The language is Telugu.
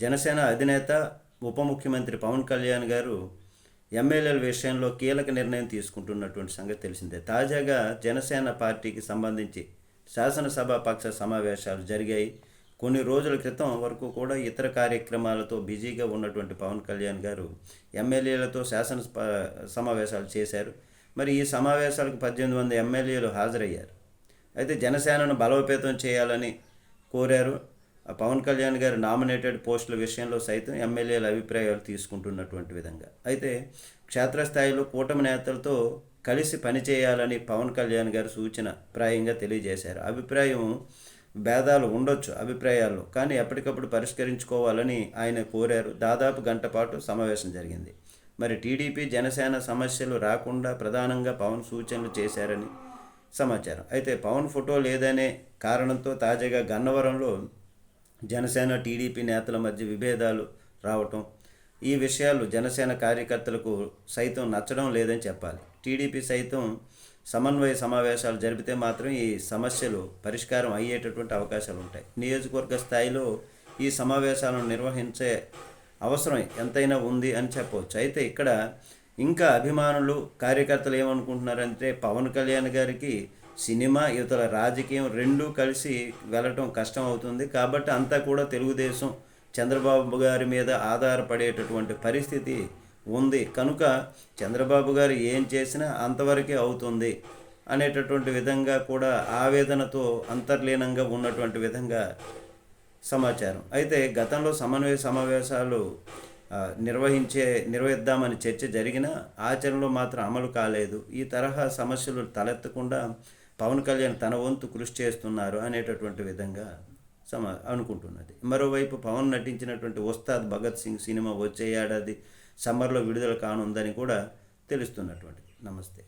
జనసేన అధినేత ఉప ముఖ్యమంత్రి పవన్ కళ్యాణ్ గారు ఎమ్మెల్యేల విషయంలో కీలక నిర్ణయం తీసుకుంటున్నటువంటి సంగతి తెలిసిందే. తాజాగా జనసేన పార్టీకి సంబంధించి శాసనసభ పక్ష సమావేశాలు జరిగాయి. కొన్ని రోజుల క్రితం వరకు కూడా ఇతర కార్యక్రమాలతో బిజీగా ఉన్నటువంటి పవన్ కళ్యాణ్ గారు ఎమ్మెల్యేలతో శాసన సమావేశాలు చేశారు. మరి ఈ సమావేశాలకు పద్దెనిమిది మంది ఎమ్మెల్యేలు హాజరయ్యారు. అయితే జనసేనను బలోపేతం చేయాలని కోరారు. పవన్ కళ్యాణ్ గారి నామినేటెడ్ పోస్టుల విషయంలో సైతం ఎమ్మెల్యేల అభిప్రాయాలు తీసుకుంటున్నటువంటి విధంగా. అయితే క్షేత్రస్థాయిలో కూటమి నేతలతో కలిసి పనిచేయాలని పవన్ కళ్యాణ్ గారు సూచన ప్రాయంగా తెలియజేశారు. అభిప్రాయం భేదాలు ఉండొచ్చు అభిప్రాయాల్లో కానీ ఎప్పటికప్పుడు పరిష్కరించుకోవాలని ఆయన కోరారు. దాదాపు గంట పాటు సమావేశం జరిగింది. మరి టీడీపీ జనసేన సమస్యలు రాకుండా ప్రధానంగా పవన్ సూచనలు చేశారని సమాచారం. అయితే పవన్ ఫోటో లేదనే కారణంతో తాజాగా గన్నవరంలో జనసేన టీడీపీ నేతల మధ్య విభేదాలు రావటం ఈ విషయాలు జనసేన కార్యకర్తలకు సైతం నచ్చడం లేదని చెప్పాలి. టీడీపీ సైతం సమన్వయ సమావేశాలు జరిపితే మాత్రం ఈ సమస్యలు పరిష్కారం అయ్యేటటువంటి అవకాశాలు ఉంటాయి. నియోజకవర్గ స్థాయిలో ఈ సమావేశాలను నిర్వహించే అవసరం ఎంతైనా ఉంది అని చెప్పవచ్చు. అయితే ఇక్కడ ఇంకా అభిమానులు కార్యకర్తలు ఏమనుకుంటున్నారంటే పవన్ కళ్యాణ్ గారికి సినిమా యువతల రాజకీయం రెండూ కలిసి వెళ్ళటం కష్టం అవుతుంది. కాబట్టి అంతా కూడా తెలుగుదేశం చంద్రబాబు గారి మీద ఆధారపడేటటువంటి పరిస్థితి ఉంది. కనుక చంద్రబాబు గారు ఏం చేసినా అంతవరకే అవుతుంది అనేటటువంటి విధంగా కూడా ఆవేదనతో అంతర్లీనంగా ఉన్నటువంటి విధంగా సమాచారం. అయితే గతంలో సమన్వయ సమావేశాలు నిర్వహించే నిర్వహిద్దామని చర్చ జరిగినా ఆచరణలో మాత్రం అమలు కాలేదు. ఈ తరహా సమస్యలు తలెత్తకుండా పవన్ కళ్యాణ్ తన వంతు కృషి చేస్తున్నారు అనేటటువంటి విధంగా సమా అనుకుంటున్నది. మరోవైపు పవన్ నటించినటువంటి ఉస్తాద్ భగత్ సింగ్ సినిమా వచ్చే ఏడాది సమ్మర్లో విడుదల కానుందని కూడా తెలుస్తున్నటువంటిది. నమస్తే.